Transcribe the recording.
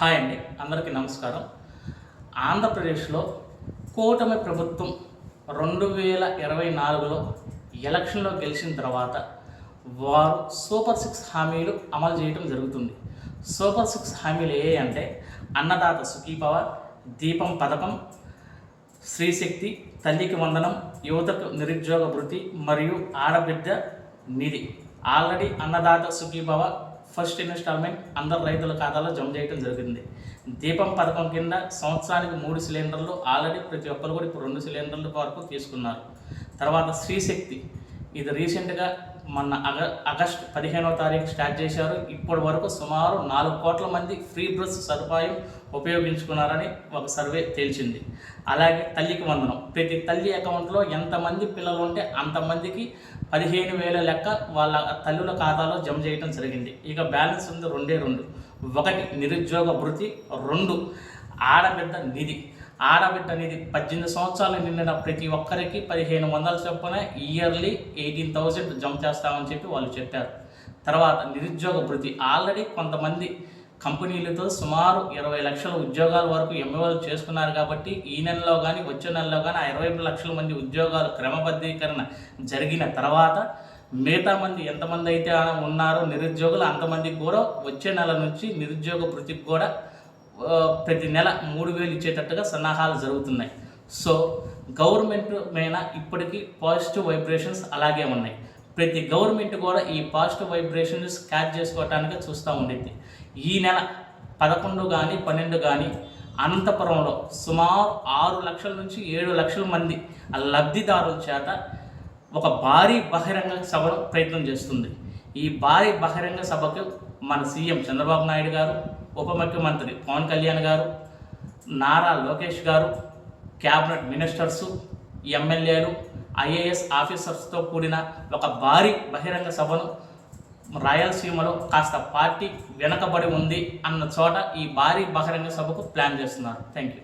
Hi అండి అందరికీ నమస్కారం. ఆంధ్రప్రదేశ్లో కూటమి ప్రభుత్వం రెండు వేల ఇరవై నాలుగులో ఎలక్షన్లో గెలిచిన తర్వాత వారు సూపర్ సిక్స్ హామీలు అమలు చేయడం జరుగుతుంది. సూపర్ సిక్స్ హామీలు ఏ అంటే అన్నదాత సుఖీభవ దీపం పథకం స్త్రీశక్తి తల్లికి వందనం యువతకు నిరుద్యోగ వృత్తి మరియు ఆడబిడ్డ నిధి. Already Annadata Sukhibhava first instalment అందరు రైతుల ఖాతాలో జమ చేయడం జరిగింది. దీపం పథకం కింద సంవత్సరానికి మూడు సిలిండర్లు ఆల్రెడీ ప్రతి ఒక్కరు కూడా ఇప్పుడు రెండు సిలిండర్ల వరకు తీసుకున్నారు. తర్వాత స్త్రీశక్తి ఇది రీసెంట్గా మొన్న అగ ఆగస్ట్ పదిహేనవ తారీఖు స్టార్ట్ చేశారు. ఇప్పటి వరకు సుమారు నాలుగు కోట్ల మంది ఫ్రీ బస్ సదుపాయం ఉపయోగించుకున్నారని ఒక సర్వే తేల్చింది. అలాగే తల్లికి వందనం. ప్రతి తల్లి అకౌంట్లో ఎంతమంది పిల్లలు ఉంటే అంతమందికి పదిహేను వేల లెక్క వాళ్ళ తల్లుల ఖాతాలో జమ చేయడం జరిగింది. ఇక బ్యాలెన్స్ ఉంది రెండే రెండు. ఒకటి నిరుద్యోగ భృతి రెండు ఆడబిడ్డ నిధి. ఆడబిడ్డ అనేది పద్దెనిమిది సంవత్సరాలు నిండిన ప్రతి ఒక్కరికి పదిహేను వందల చొప్పున ఇయర్లీ ఎయిటీన్ థౌజండ్ జమ చేస్తామని చెప్పి వాళ్ళు చెప్పారు. తర్వాత నిరుద్యోగ వృత్తి. ఆల్రెడీ కొంతమంది కంపెనీలతో సుమారు ఇరవై లక్షల ఉద్యోగాల వరకు ఎంఏఓలు చేసుకున్నారు కాబట్టి ఈ నెలలో కానీ వచ్చే నెలలో కానీ ఆ ఇరవై లక్షల మంది ఉద్యోగాలు క్రమబద్ధీకరణ జరిగిన తర్వాత మిగతా మంది ఎంతమంది అయితే ఉన్నారో నిరుద్యోగులు అంతమంది కూడా వచ్చే నెల నుంచి నిరుద్యోగ వృత్తికి కూడా ప్రతి నెల మూడు వేలు ఇచ్చేటట్టుగా సన్నాహాలు జరుగుతున్నాయి. సో గవర్నమెంట్ మీద ఇప్పటికీ పాజిటివ్ వైబ్రేషన్స్ అలాగే ఉన్నాయి. ప్రతి గవర్నమెంట్ కూడా ఈ పాజిటివ్ వైబ్రేషన్స్ క్యాచ్ చేసుకోవటానికి చూస్తూ ఉండింది ఈ నెల పదకొండు కానీ పన్నెండు కానీ అనంతపురంలో సుమారు ఆరు లక్షల నుంచి ఏడు లక్షల మంది లబ్ధిదారుల చేత ఒక భారీ బహిరంగ సభను ప్రయత్నం చేస్తుంది. ఈ భారీ బహిరంగ సభకు మన సీఎం చంద్రబాబు నాయుడు గారు ఉప ముఖ్యమంత్రి పవన్ కళ్యాణ్ గారు నారా లోకేష్ గారు క్యాబినెట్ మినిస్టర్సు ఎమ్మెల్యేలు ఐఏఎస్ ఆఫీసర్స్తో కూడిన ఒక భారీ బహిరంగ సభను రాయలసీమలో కాస్త పార్టీ వెనకబడి ఉంది అన్న చోట ఈ భారీ బహిరంగ సభకు ప్లాన్ చేస్తున్నారు. Thank you